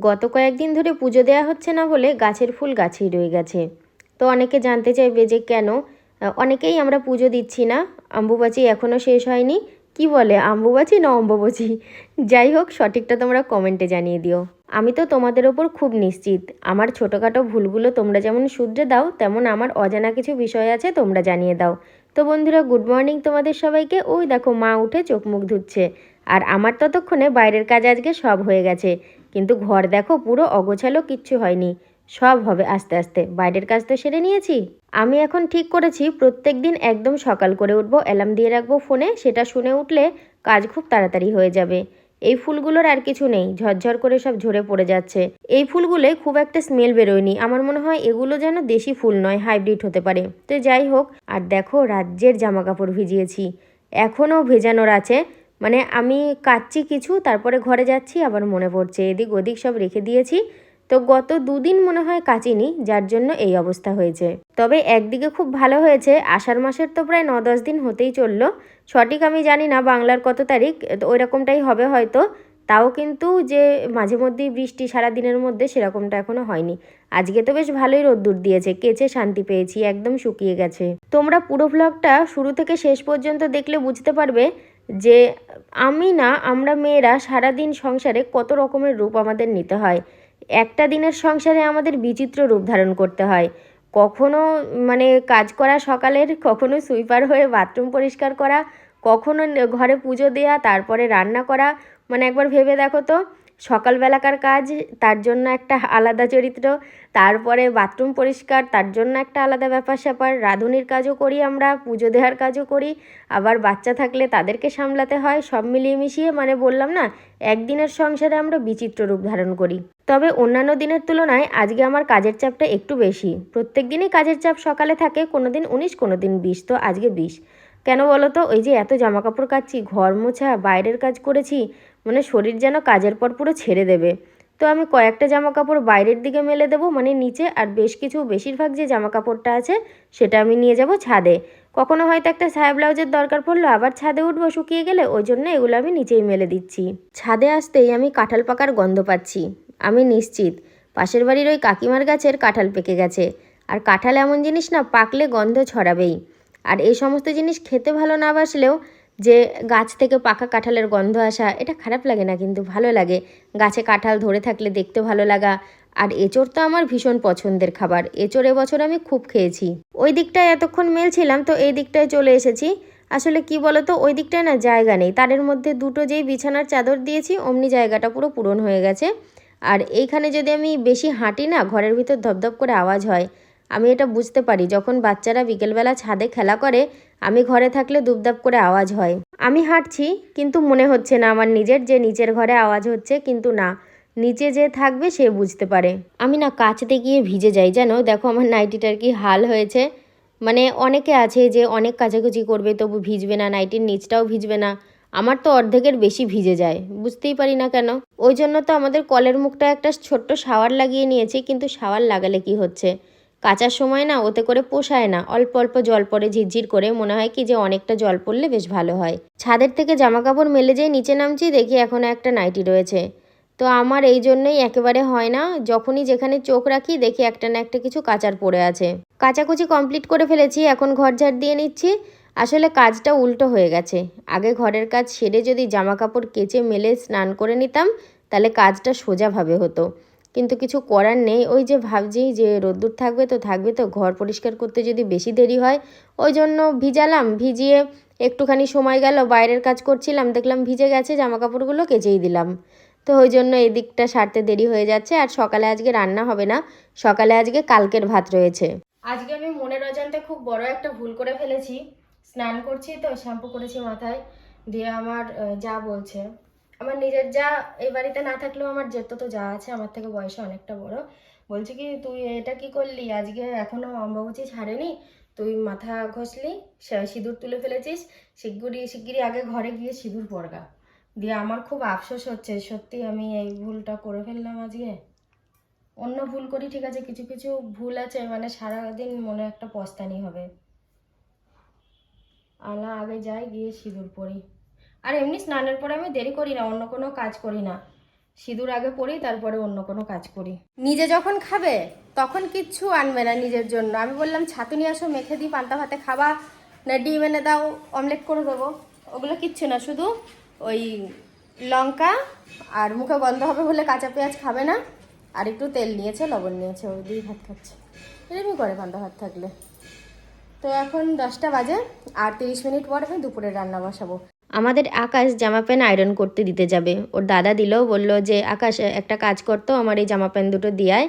গত কয়েকদিন ধরে পুজো দেওয়া হচ্ছে না বলে গাছের ফুল গাছেই রয়ে গেছে। তো অনেকে জানতে চাইবে যে কেন? অনেকেই আমরা পুজো দিচ্ছি না, আম্বুবাচি এখনও শেষ হয়নি। কি বলে, আম্বুবাচি না অম্বুবাচি? যাই হোক, সঠিকটা তোমরা কমেন্টে জানিয়ে দিও। আমি তো তোমাদের ওপর খুব নিশ্চিত। আমার ছোটোখাটো ভুলগুলো তোমরা যেমন শুধরে দাও, তেমন আমার অজানা কিছু বিষয় আছে তোমরা জানিয়ে দাও। তো বন্ধুরা, গুড মর্নিং তোমাদের সবাইকে। ওই দেখো, মা উঠে চোখ মুখ ধুচ্ছে। আর আমার ততক্ষণে বাইরের কাজ আজকে সব হয়ে গেছে। কিন্তু ঘর দেখো, পুরো অগোছালো, কিচ্ছু হয়নি। সব হবে আস্তে আস্তে। বাইরের কাজ তো সেরে নিয়েছি। আমি এখন ঠিক করেছি, প্রত্যেক দিন একদম সকাল করে উঠবো, অ্যালার্ম দিয়ে রাখব ফোনে, সেটা শুনে উঠলে কাজ খুব তাড়াতাড়ি হয়ে যাবে। এই ফুলগুলোর আর কিছু নেই, ঝরঝর করে সব ঝরে পড়ে যাচ্ছে। এই ফুলগুলো খুব একটা স্মেল বেরোয়নি। আমার মনে হয় এগুলো যেন দেশি ফুল নয় হাইব্রিড হতে পারে। তো যাই হোক, আর দেখো রাজ্যের জামা কাপড় ভিজিয়েছি। এখনও ভেজানোর আছে। মানে আমি কাচ্ছি কিছু, তারপরে ঘরে যাচ্ছি, আবার মনে পড়ছে, এদিক ওদিক সব রেখে দিয়েছি। তো গত দুদিন মনে হয় কাচিনি যার জন্য এই অবস্থা হয়েছে। তবে একদিকে খুব ভালো হয়েছে, আষাঢ় মাসের তো প্রায় ন দশ দিন হতেই চলল। সঠিক আমি জানি না বাংলার কত তারিখ, তো ওই রকমটাই হবে হয়তো। তাও কিন্তু যে মাঝে মধ্যেই বৃষ্টি সারা দিনের মধ্যে সেরকমটা এখনও হয়নি। আজকে তো বেশ ভালোই রোদ্দুর দিয়েছে, কেচে শান্তি পেয়েছি, একদম শুকিয়ে গেছে। তোমরা পুরো ব্লগটা শুরু থেকে শেষ পর্যন্ত দেখলে বুঝতে পারবে যে আমি না, আমরা মেয়েরা সারাদিন সংসারে কত রকমের রূপ আমাদের নিতে হয়। একটা দিনের সংসারে আমাদের বিচিত্র রূপ ধারণ করতে হয়। কখনো মানে কাজ করা সকালের, কখনো সুইপার হয়ে বাথরুম পরিষ্কার করা, কখনো ঘরে পুজো দেয়া, তারপরে রান্না করা। মানে একবার ভেবে দেখো তো সকালবেলাকার কাজ, তার জন্য একটা আলাদা চরিত্র, তারপরে বাথরুম পরিষ্কার, তার জন্য একটা আলাদা ব্যাপার স্যাপার, রাঁধুনির কাজও করি আমরা, পুজো দেওয়ার কাজও করি, আবার বাচ্চা থাকলে তাদেরকে সামলাতে হয়, সব মিলিয়ে মিশিয়ে মানে বললাম না, একদিনের সংসারে আমরা বিচিত্র রূপ ধারণ করি। তবে অন্যান্য দিনের তুলনায় আজকে আমার কাজের চাপটা একটু বেশি। প্রত্যেক দিনই কাজের চাপ সকালে থাকে কোনো দিন উনিশ কোনো দিন বিশ, তো আজকে বিশ। কেন বলো তো, ওই যে এত জামা কাপড় কাচ্ছি ঘর মোছা, বাইরের কাজ করেছি মানে শরীর যেন কাজের পর পুরো ছেড়ে দেবে। তো আমি কয়েকটা জামা কাপড় বাইরের দিকে মেলে দেবো মানে নিচে, আর বেশ কিছু বেশিরভাগ যে জামা কাপড়টা আছে, সেটা আমি নিয়ে যাব ছাদে। কখনো হয়তো একটা সায়া ব্লাউজের দরকার পড়ল, আবার ছাদে উঠবো শুকিয়ে গেলে, ওই জন্য এগুলো আমি নিচেই মেলে দিচ্ছি। ছাদে আসতেই আমি কাঁঠাল পাকার গন্ধ পাচ্ছি। আমি নিশ্চিত, পাশের বাড়ির ওই কাকিমার গাছের কাঁঠাল পেকে গেছে। আর কাঁঠাল এমন জিনিস না, পাকলে গন্ধ ছড়াবেই। আর এই সমস্ত জিনিস খেতে ভালো না বাসলেও যে গাছ থেকে পাকা কাঁঠালের গন্ধ আসা, এটা খারাপ লাগে না কিন্তু, ভালো লাগে। গাছে কাঁঠাল ধরে থাকলে দেখতে ভালো লাগা। আর এঁচোড় তো আমার ভীষণ পছন্দের খাবার। এঁচোড় এবছর আমি খুব খেয়েছি। ওই দিকটায় এতক্ষণ মেলছিলাম, তো এই দিকটায় চলে এসেছি। আসলে কি বলতো, ওই দিকটায় না জায়গা নেই। তারের মধ্যে দুটো যেই বিছানার চাদর দিয়েছি, অমনি জায়গাটা পুরো পূরণ হয়ে গেছে। আর এইখানে যদি আমি বেশি হাঁটি না, ঘরের ভিতর ধপধপ করে আওয়াজ হয়। আমি এটা বুঝতে পারি। যখন বাচ্চারা বিকেলবেলা ছাদে খেলা করে, আমি ঘরে থাকলে দুবদাপ করে আওয়াজ হয়। আমি হাঁটছি, কিন্তু মনে হচ্ছে না, আমার নিজের যে নিচের ঘরে আওয়াজ হচ্ছে, কিন্তু না। নিচে যে থাকবে, সে বুঝতে পারে। আমি না কাচতে গিয়ে ভিজে যাই, জানো? দেখো আমার নাইটিটার কি হাল হয়েছে। মানে অনেকে আছে যে অনেক কাচাকুচি করবে, তবু ভিজবে না, নাইটির নিচটাও ভিজবে না। আমার তো অর্ধেকের বেশি ভিজে যায়। বুঝতেই পারি না কেন? ওই জন্য তো আমাদের কলের মুখটা একটা ছোট্ট শাওয়ার লাগিয়ে নিয়েছি, কিন্তু শাওয়ার লাগালে কি হচ্ছে? কাচার সময় না ওতে করে পোষায় না। অল্প অল্প জল পড়ে ঝিরঝির করে মনে হয় কি যে অনেকটা জল পড়লে বেশ ভালো হয়। ছাদের থেকে জামা কাপড় মেলে যেয়ে নিচে নামছি, দেখি এখনও একটা নাইটি রয়েছে। তো আমার এই জন্যই একেবারে হয় না, যখনই যেখানে চোখ রাখি দেখি একটা না একটা কিছু কাচার পড়ে আছে। কাচাকুচি কমপ্লিট করে ফেলেছি, এখন ঘর ঝাড় দিয়ে নিচ্ছি। আসলে কাজটা উল্টো হয়ে গেছে। আগে ঘরের কাজ সেরে যদি জামা কাপড় কেচে মেলে স্নান করে নিতাম, তাহলে কাজটা সোজাভাবে হতো। কিন্তু কিছু করার নেই। ওই যে ভাবছি যে রোদ্দুর থাকবে তো থাকবে তো, ঘর পরিষ্কার করতে যদি বেশি দেরি হয়, ওই জন্য ভিজালাম, ভিজিয়ে একটুখানি সময় গেল, বাইরের কাজ করছিলাম, দেখলাম ভিজে গেছে জামা কাপড়গুলো কেচেই দিলাম। তো ওই জন্য এই দিকটা সারতে দেরি হয়ে যাচ্ছে, আর সকালে আজকে রান্না হবে না, সকালে আজকে কালকের ভাত রয়েছে। আজকে আমি মনের অজান্তে খুব বড় একটা ভুল করে ফেলেছি, স্নান করছি তো, শ্যাম্পু করেছি মাথায়, দিয়ে আমার যা বলছে। আমার নিজের যা এই বাড়িতে না থাকলেও আমার যেত তো যা আছে, আমার থেকে বয়সে অনেকটা বড়। বলছে কি, তুই এটা কি করলি? আজকে এখনও অম্বাবচি ছাড়েনি? তুই মাথা ঘষলি সিঁদুর তুলে ফেলেছিস, শিগগিরই শিগগিরি আগে ঘরে গিয়ে সিঁদুর পরগা। দিয়ে আমার খুব আফসোস হচ্ছে, সত্যি আমি এই ভুলটা করে ফেললাম আজকে? অন্য ভুল করি, ঠিক আছে, কিছু কিছু ভুল আছে মানে সারাদিন মনে একটা পস্তানি হবে। আলা আগে যাই, গিয়ে সিঁদুর পরি। আর এমনি স্নানের পরে আমি দেরি করি না, অন্য কোনো কাজ করি না। সিঁদুর আগে পরি, তারপরে অন্য কোনো কাজ করি। নিজে যখন খাবে, তখন কিচ্ছু আনবে না নিজের জন্য। আমি বললাম, ছাতু নিয়ে আসো, মেখে দিই, পান্তা ভাতে খাবা, না ডিম এনে দাও, অমলেট করে দেবো। ওগুলো কিচ্ছু না, শুধু ওই লঙ্কা আর মুখে গন্ধ হবে বলে কাঁচা পেঁয়াজ খাবে না, আর একটু তেল নিয়েছে, লবণ নিয়েছে, ওই দিয়ে ভাত খাচ্ছে। এরকমই করে পান্তা ভাত থাকলে। তো এখন দশটা বাজে, আর তিরিশ মিনিট পর আমি দুপুরে রান্না বসাবো। আমাদের আকাশ জামা প্যান্ট আয়রন করতে দিতে যাবে। ওর দাদা দিলেও বলল যে, আকাশ, একটা কাজ করতো আমার এই জামা প্যান্ট দুটো দিয়ায়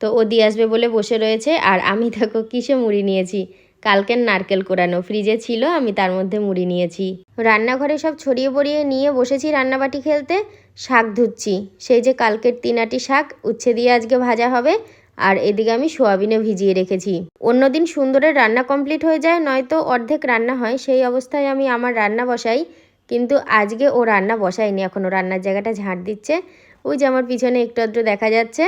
তো ও দিয়ে আসবে বলে বসে রয়েছে। আর আমি দেখো কিসে মুড়ি নিয়েছি। কালকের নারকেল কোরানো। ফ্রিজে ছিল, আমি তার মধ্যে মুড়ি নিয়েছি। রান্নাঘরে সব ছড়িয়ে পড়িয়ে নিয়ে বসেছি রান্নাবাটি খেলতে। শাক ধুচ্ছি। সেই যে কালকের তিনাটি শাক, উচ্ছে দিয়ে আজকে ভাজা হবে। আর এদিকে আমি সোয়াবিনে ভিজিয়ে রেখেছি। অন্যদিন সুন্দরের রান্না কমপ্লিট হয়ে যায়, নয়তো অর্ধেক রান্না হয়। সেই অবস্থায় আমি আমার রান্না বসাই। কিন্তু আজকে ও রান্না বসায়নি এখনও রান্নার জায়গাটা ঝাঁট দিচ্ছে। ওই যে আমার পিছনে একটু আধটু দেখা যাচ্ছে।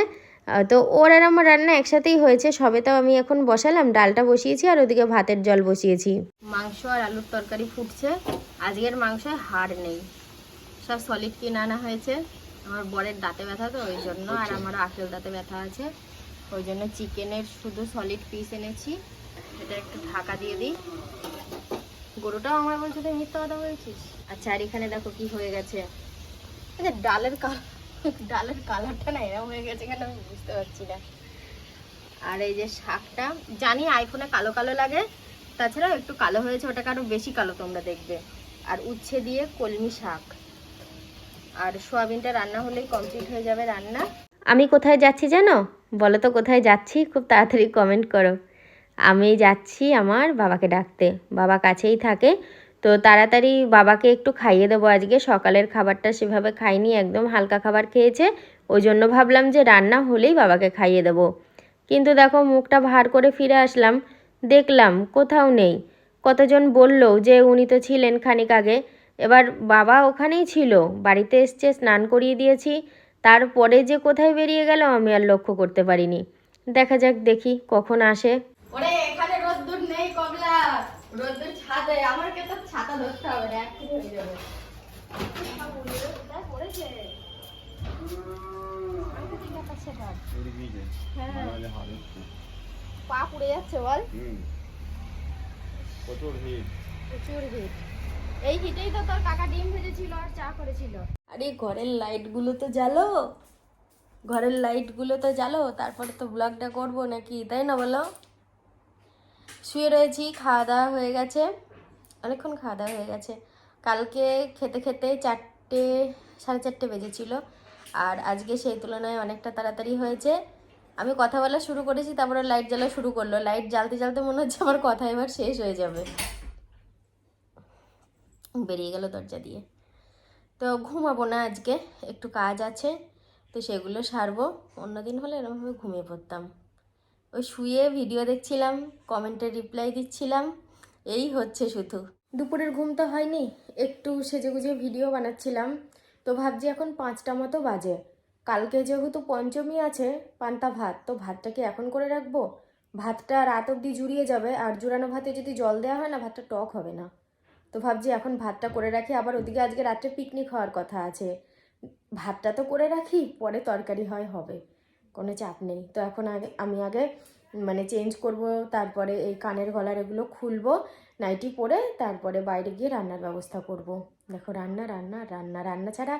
তো ওর আর আমার রান্না একসাথেই হয়েছে সবে তো আমি এখন বসালাম ডালটা বসিয়েছি আর ওদিকে ভাতের জল বসিয়েছি। মাংস আর আলুর তরকারি ফুটছে আজকের মাংসে হাড় নেই। সব সলিড কিনে আনা হয়েছে। আমার বরের দাঁতে ব্যথা তো ওই জন্য আর আমার আঁকেল দাঁতে ব্যথা আছে। ওই জন্য চিকেনের শুধু সলিড পিস এনেছি। এটা একটু ঢাকা দিয়ে দিই। গরুটাও আমার বলছে তুই মিথ্যা কথা বলছিস? আচ্ছা আর এখানে দেখো কি হয়ে গেছে। আচ্ছা ডালের কালার ডালের কালারটা না এরকম হয়ে গেছে কেন আমি বুঝতে পারছি না। আর এই যে শাকটা জানি আইফোনে কালো কালো লাগে তাছাড়াও একটু কালো হয়েছে ওটাকে আরও বেশি কালো তোমরা দেখবে। আর উচ্ছে দিয়ে কলমি শাক। আর সোয়াবিনটা রান্না হলেই কমপ্লিট হয়ে যাবে রান্না। আমি কোথায় যাচ্ছি জানো? বলো তো কোথায় যাচ্ছি? খুব তাড়াতাড়ি কমেন্ট করো। আমি যাচ্ছি আমার বাবাকে ডাকতে। বাবা কাছেই থাকে। তো তাড়াতাড়ি বাবাকে একটু খাইয়ে দেবো আজকে। সকালের খাবারটা সেভাবে খাইনি, একদম হালকা খাবার খেয়েছে। ওই জন্য ভাবলাম যে রান্না হলেই বাবাকে খাইয়ে দেবো। কিন্তু দেখো মুখটা ভার করে ফিরে আসলাম। দেখলাম কোথাও নেই। কতজন বলল যে উনি তো ছিলেন খানিক আগে। এবার বাবা ওখানেই ছিল। বাড়িতে এসছে, স্নান করিয়ে দিয়েছি। তারপরে যে কোথায় বেরিয়ে গেল আমি আর লক্ষ্য করতে পারিনি। দেখা যাক দেখি কখন আসে। ওরে এখানে রোদ্দুর নেই কমলা। রোদ্দুর ছাদে আমাকে তো ছাতা ধরতে হবে না হয়ে যাবে। পা পুড়ে যাচ্ছে বল। প্রচুর ভিড় প্রচুর হিট এই হিটেই তো তোর কাকা ডিম ভেজেছিল আর চা করেছিল। আরে ঘরের লাইটগুলো তো জ্বালো। ঘরের লাইটগুলো তো জ্বালো তারপরে তো ব্লগটা করব নাকি তাই না বলো? শুয়ে রয়েছি, খাওয়া দাওয়া হয়ে গেছে, অনেকক্ষণ খাওয়া দাওয়া হয়ে গেছে। কালকে খেতে খেতে চারটে, সাড়ে চারটে বেজেছিল, আর আজকে সেই তুলনায় অনেকটা তাড়াতাড়ি হয়েছে। আমি কথা বলা শুরু করেছি, তারপরে লাইট জ্বালা শুরু করল। লাইট জ্বালতে জ্বালতে মনে হচ্ছে আমার কথা এবার শেষ হয়ে যাবে। বেরিয়ে গেল দরজা দিয়ে। তো ঘুমাবো না আজকে, একটু কাজ আছে, তো সেগুলো সারবো। অন্যদিন হলে এরকমভাবে ঘুমিয়ে পড়তাম। ওই শুয়ে ভিডিও দেখছিলাম কমেন্টে রিপ্লাই দিচ্ছিলাম। এই হচ্ছে শুধু। দুপুরের ঘুম তো হয়নি, একটু সেজে গুজে ভিডিও বানাচ্ছিলাম। তো ভাবছি এখন পাঁচটা মতো বাজে। কালকে যেহেতু পঞ্চমী আছে, পান্তা ভাত, তো ভাতটাকে এখন করে রাখব? ভাতটা রাত অবধি জুড়িয়ে যাবে, আর জুড়ানো ভাতে যদি জল দেওয়া হয় না, ভাতটা টক হবে না। তো ভাবছি এখন ভাতটা করে রাখি, আবার ওদিকে আজকে রাত্রে পিকনিক হওয়ার কথা আছে। ভাতটা তো করে রাখি, পরে তরকারি হয়, হবে। কোনো চাপ নেই। তো এখন আগে, আমি আগে মানে চেঞ্জ করব, তারপরে এই কানের গলার এগুলো খুলবো, নাইটি পরে তারপরে বাইরে গিয়ে রান্নার ব্যবস্থা করব। দেখো রান্না রান্না রান্না রান্না ছাড়া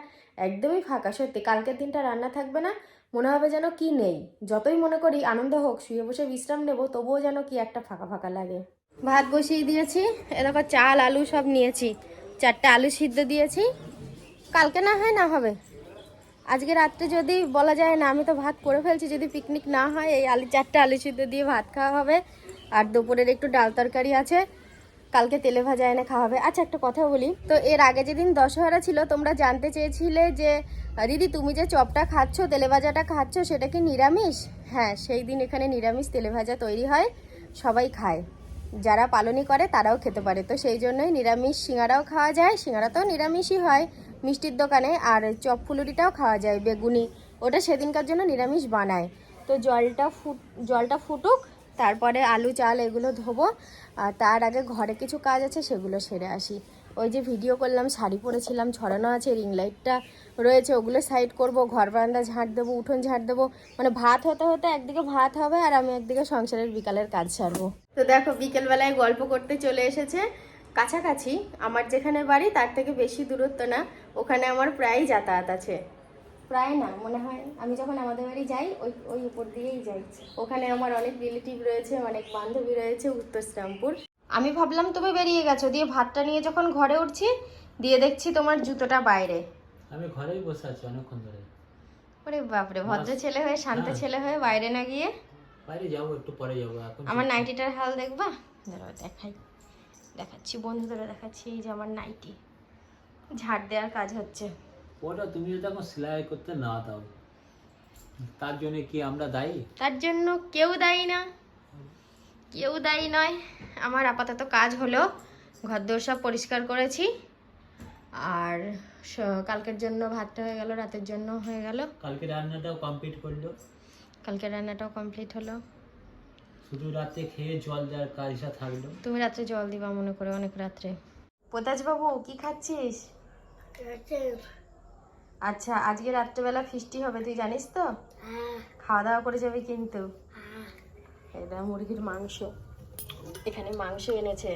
একদমই ফাঁকা, সত্যি কালকের দিনটা রান্না থাকবে না, মনে হবে যেন কি নেই। যতই মনে করি আনন্দ হোক, শুয়ে বসে বিশ্রাম নেব, তবুও যেন কি একটা ফাঁকা ফাঁকা লাগে। ভাত বসিয়ে দিয়েছি, এ দেখো চাল, আলু সব নিয়েছি, চারটে আলু সিদ্ধ দিয়েছি। কালকে না হয় না হবে? আজকে রাত্রে যদি বলা যায় না, আমি তো ভাত করে ফেলছি, যদি পিকনিক না হয়, এই আলু, চারটে আলু সিদ্ধ দিয়ে ভাত খাওয়া হবে। আর দুপুরের একটু ডাল তরকারি আছে, কালকে তেলে ভাজা এনে খাওয়া হবে। আচ্ছা একটা কথা বলি, তো এর আগে যেদিন দশহরা ছিল, তোমরা জানতে চেয়েছিলে যে, দিদি, তুমি যে চপটা খাচ্ছ, তেলে ভাজাটা খাচ্ছ, সেটা কি নিরামিষ? হ্যাঁ সেই দিন এখানে নিরামিষ তেলে ভাজা তৈরি হয়, সবাই খায়। যারা পালনই করে, তারাও খেতে পারে। তো সেই জন্যই নিরামিষ সিঙ্গারাও খাওয়া যায়, সিঙ্গারা তো নিরামিষই হয়। মিষ্টির দোকানে আর চপ ফুলুরিটাও খাওয়া যায়, বেগুনি। ওটা সেদিনকার জন্য নিরামিষ বানায়। তো জলটা ফুট, জলটা ফুটুক, তারপরে আলু, চাল এগুলো ধোবো। আর তার আগে ঘরে কিছু কাজ আছে, সেগুলো সেরে আসি। ওই যে ভিডিও করলাম, শাড়ি পরেছিলাম, ছড়ানো আছে রিং লাইটটা রয়েছে, ওগুলো সাইড করব, ঘর বারান্দা ঝাঁট দেবো, উঠোন ঝাঁট দেবো। মানে ভাত হতে হতে একদিকে ভাত হবে আর আমি একদিকে সংসারের বিকালের কাজ সারবো। তো দেখো, বিকেলবেলায় গল্প করতে চলে এসেছে। কাছাকাছি আমার যেখানে বাড়ি তার থেকে বেশি দূরত্ব না ওখানে আমার প্রায়ই যাতায়াত আছে। প্রায় না মনে হয় আমি যখন আমাদের বাড়ি যাই ওই ওই উপর দিয়েই যাই। ওখানে আমার অনেক রিলেটিভ রয়েছে অনেক বান্ধবী রয়েছে উত্তর শ্রীরামপুর। আমি ভাবলাম তুমি বেরিয়ে গেছো দিয়ে ভাতটা নিয়ে যখন ঘরে উঠছি দিয়ে দেখছি তোমার জুতোটা বাইরে। আমি ঘরেই বসে আছি অনেকক্ষণ ধরে। ওরে বাপরে ভদ্র ছেলে হয়ে শান্ত হ্যাঁ। ছেলে হয়ে বাইরে না গিয়ে? বাইরে যাব একটু পরে যাব এখন আমার নাইটিটার হাল দেখবা? দাঁড়াও দেখাই। দেখাচ্ছি বন্ধুদের দেখাচ্ছি এই যে আমার নাইটি। ঝাড় দেওয়ার কাজ হচ্ছে। ওটা তুমি যদি এখন সেলাই করতে না দাও তার জন্য কি আমরা দায়ী? তার জন্য কেউ দায়ী না। কেউ দায়ী নয়। আমার আপাতত কাজ হলো ঘর ঘরদোর সব পরিষ্কার করেছি। আর কালকের জন্য ভাতটা হয়ে গেল রাতের জন্য হয়ে গেল। কালকে রান্নাটাও কমপ্লিট করল? কালকে রান্নাটাও কমপ্লিট হলো। শুধু রাতে খেয়ে জল দেওয়ার কাজটা থাকল। তুমি রাত্রে জল দিবা মনে করে অনেক রাত্রে। পোতাজ বাবু কি খাচ্ছিস? আচ্ছা আজকে রাত্রেবেলা ফিস্টি হবে তুই জানিস তো? খাওয়া দাওয়া করে যাবে কিন্তু। এটা মুরগির মাংস। এখানে মাংস এনেছে।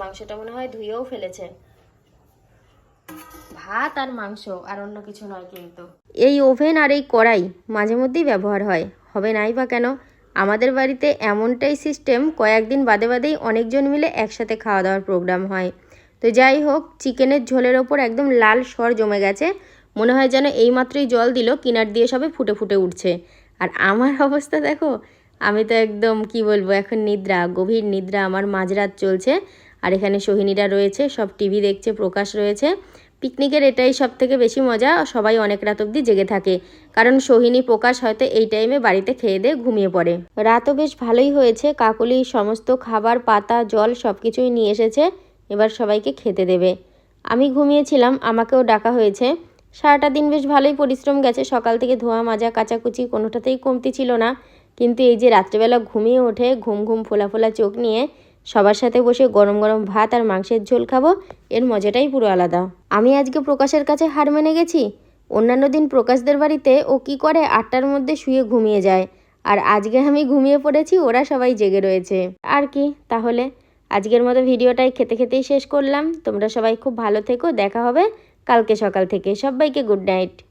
মাংসটা মনে হয় ধুয়েও ফেলেছে। ভাত আর মাংস আর অন্য কিছু নয় কিন্তু। এই ওভেন আর এই কড়াই মাঝে মধ্যেই ব্যবহার হয়। হবে নাই বা কেন? আমাদের বাড়িতে এমনটাই সিস্টেম কয়েকদিন বাদে বাদেই অনেকজন মিলে একসাথে খাওয়া দাওয়ার প্রোগ্রাম হয়। তো যাই হোক চিকেনের ঝোলের ওপর একদম লাল সর জমে গেছে। মনে হয় যেন এইমাত্রই জল দিল, কিনার দিয়ে সবে ফুটে ফুটে উঠছে। আর আমার অবস্থা দেখো, আমি তো একদম, কি বলব, এখন নিদ্রা, গভীর নিদ্রা, আমার মাঝরাত চলছে। আর এখানে সোহিনীরা রয়েছে, সব টিভি দেখছে, প্রকাশ রয়েছে। পিকনিকের এটাই সব থেকে বেশি মজা, সবাই অনেক রাত অবধি জেগে থাকে। কারণ সোহিনী প্রকাশ হয়তো এই টাইমে বাড়িতে খেয়ে দিয়ে ঘুমিয়ে পড়ে। রাতও বেশ ভালোই হয়েছে। কাকলি সমস্ত খাবার, পাতা, জল সব কিছুই নিয়ে এসেছে। এবার সবাইকে খেতে দেবে। আমি ঘুমিয়েছিলাম, আমাকেও ডাকা হয়েছে। সারাটা দিন বেশ ভালোই পরিশ্রম গেছে। সকাল থেকে ধোয়া, মাজা, কাচাকুচি কোনোটাতেই কমতি ছিল না। কিন্তু এই যে রাত্রেবেলা ঘুমিয়ে ওঠে ঘুম ঘুম ফোলা ফোলা চোখ নিয়ে সবার সাথে বসে গরম গরম ভাত আর মাংসের ঝোল খাব, এর মজাটাই পুরো আলাদা। আমি আজকে প্রকাশের কাছে হার মেনে গেছি। অন্যান্য দিন প্রকাশদের বাড়িতে ও কি করে আটটার মধ্যে শুয়ে ঘুমিয়ে যায়। আর আজকে আমি ঘুমিয়ে পড়েছি, ওরা সবাই জেগে রয়েছে। আর কি, তাহলে? আজকের মতো ভিডিওটাই খেতে খেতেই শেষ করলাম। তোমরা সবাই খুব ভালো থেকো, দেখা হবে কালকে সকাল থেকে। সবাইকে গুড নাইট।